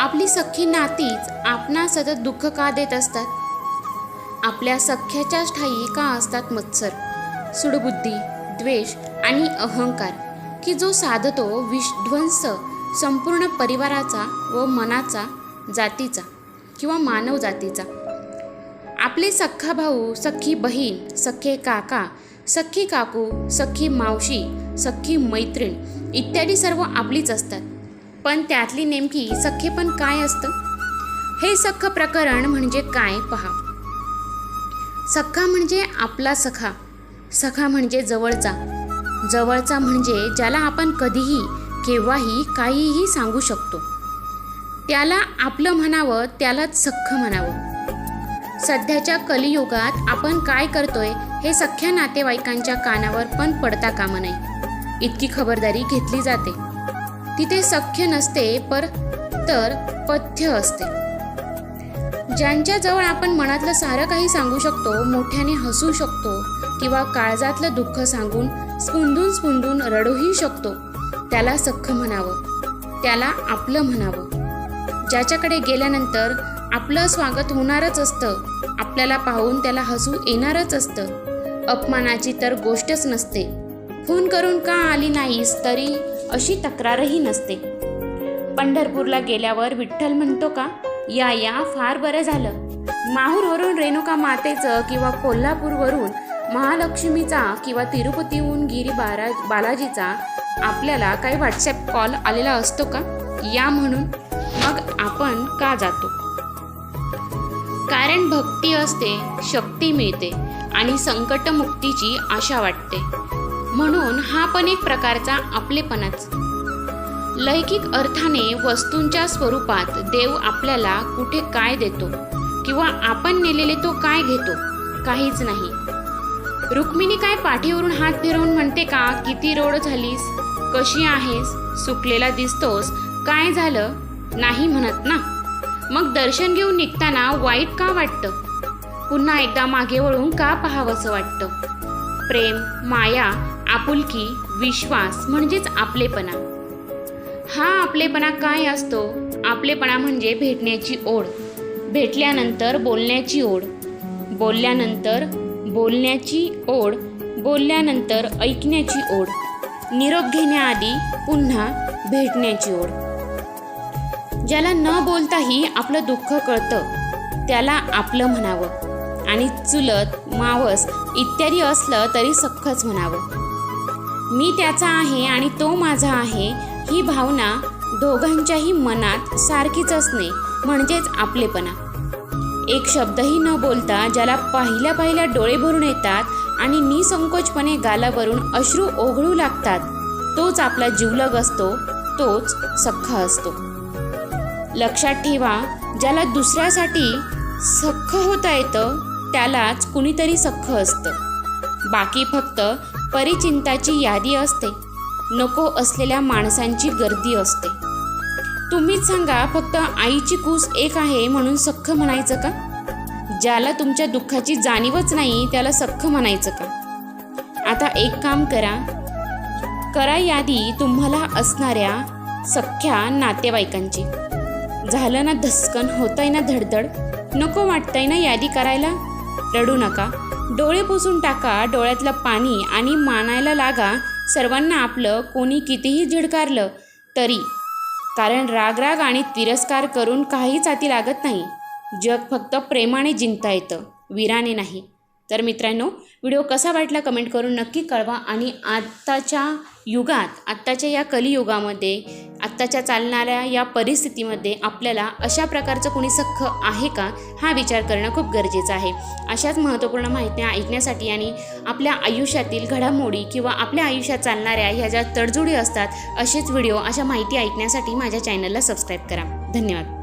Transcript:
आपली सख्खी नातीच आपणा सतत दुःख का देत असतात? आपल्या सख्याच्याच ठाई का असतात मत्सर? सुडबुद्धी द्वेष आणि अहंकार की जो साधतो विध्वंस संपूर्ण परिवाराचा व मनाचा जातीचा किंवा मानव जातीचा? आपले सख्खा भाऊ सख्खी बहीण सख्खे काका सख्खी काकू सख्खी मावशी सख्खी मैत्रीण इत्यादी सर्व आपलीच असतात. पण त्यातली नेमकी सख्खेपण काय असतं? हे सख्ख प्रकरण म्हणजे काय पहा. सख्खा म्हणजे आपला सखा. सखा म्हणजे जवळचा. जवळचा म्हणजे ज्याला आपण कधीही केव्हाही काहीही सांगू शकतो. त्याला आपलं म्हणावं त्यालाच सख्ख म्हणावं. सध्याच्या कलियुगात आपण काय करतोय हे सख्या नातेवाईकांच्या कानावर पण पडता कामा नये. इतकी खबरदारी घेतली जाते. तिथे सख्य नसते पर तर पथ्य असते. ज्यांच्याजवळ आपण मनातलं सारं काही सांगू शकतो मोठ्याने हसू शकतो किंवा काळजातलं दुःख सांगून स्पुंदून स्पुंदून रडूही शकतो त्याला सख्ख म्हणावं. त्याला आपलं म्हणावं. ज्याच्याकडे गेल्यानंतर आपलं स्वागत होणारच असतं आपल्याला पाहून त्याला हसू येणारच असतं. अपमानाची तर गोष्टच नसते. फोन करून का आली नाहीस तरी अशी तक्रारही नसते. पंढरपूरला गेल्यावर विठ्ठल म्हणतो का या या फार बरं झालं. माहूरवरून रेणुका मातेचं किंवा कोल्हापूरवरून महालक्ष्मीचा किंवा तिरुपतीहून गिरी बारा बालाजीचा आपल्याला काही व्हॉट्सॲप कॉल आलेला असतो का? या म्हणून मग आपण का जातो? कारण भक्ती असते शक्ती मिळते आणि संकटमुक्तीची आशा वाटते. म्हणून हा पण एक प्रकारचा आपलेपणाच. लैकिक अर्थाने वस्तूंच्या स्वरूपात देव आपल्याला कुठे काय देतो किंवा आपण नेलेले तो काय घेतो काहीच नाही. रुक्मिणी काय पाठीवरून हात फिरवून म्हणते का किती रोड झालीस? कशी आहेस? सुकलेला दिसतोस? काय झालं? नाही म्हणत ना? मग दर्शन घेऊन निघताना वाईट का वाटतं? पुन्हा एकदा मागे वळून का पाहावंसं वाटतं? प्रेम माया आपुलकी विश्वास म्हणजेच आपलेपणा. हा आपलेपणा काय असतो? आपलेपणा म्हणजे भेटण्याची ओढ. भेटल्यानंतर बोलण्याची ओढ. बोलल्यानंतर बोलण्याची ओढ. बोलल्यानंतर ऐकण्याची ओढ. निरोप घेण्याआधी पुन्हा भेटण्याची ओढ. ज्याला न बोलताही आपलं दुःख कळतं त्याला आपलं म्हणावं. आणि चुलत मावस इत्यादी असलं तरी सख्खच म्हणावं. मी त्याचा आहे आणि तो माझा आहे ही भावना दोघांच्याही मनात सारखीच असणे म्हणजेच आपलेपणा. एक शब्दही न बोलता ज्याला पाहिल्या पाहिल्या डोळे भरून येतात आणि निसंकोचपणे गालावरून अश्रू ओघळू लागतात तोच आपला जीवलग असतो तोच सख्खा असतो. लक्षात ठेवा ज्याला दुसऱ्यासाठी सख्ख होता येतं त्यालाच कुणीतरी सख्ख असतं. बाकी फक्त परिचिंताची यादी असते. नको असलेल्या माणसांची गर्दी असते. तुम्हीच सांगा फक्त आईची कूस एक आहे म्हणून सख्ख म्हणायचं का? ज्याला तुमच्या दुःखाची जाणीवच नाही त्याला सख्ख म्हणायचं का? आता एक काम करा. करा यादी तुम्हाला असणाऱ्या सख्ख्या नातेवाईकांची. झालं ना धस्कन होतंय ना धडधड. नको वाटतंय ना यादी करायला? रडू नका. डोळे पुसून टाका डोळ्यातलं पाणी आणि मानायला लागा सर्वांना आपलं कोणी कितीही झिडकारलं तरी. कारण रागराग आणि तिरस्कार करून काहीच हाती लागत नाही. जग फक्त प्रेमाने जिंकता येतं. वीराने नाही. तर मित्रांनो व्हिडिओ कसा वाटला कमेंट करून नक्की कळवा आणि आत्ताच्या युगात आत्ताच्या या कलियुगामध्ये आत्ताच्या चालणाऱ्या या परिस्थितीमध्ये आपल्याला अशा प्रकारचं कोणी सख्ख आहे का हा विचार करणं खूप गरजेचं आहे. अशाच महत्त्वपूर्ण माहित्या ऐकण्यासाठी आणि आपल्या आयुष्यातील घडामोडी किंवा आपल्या आयुष्यात चालणाऱ्या ह्या ज्या तडजोडी असतात असेच व्हिडिओ अशा माहिती ऐकण्यासाठी माझ्या चॅनलला सबस्क्राईब करा. धन्यवाद.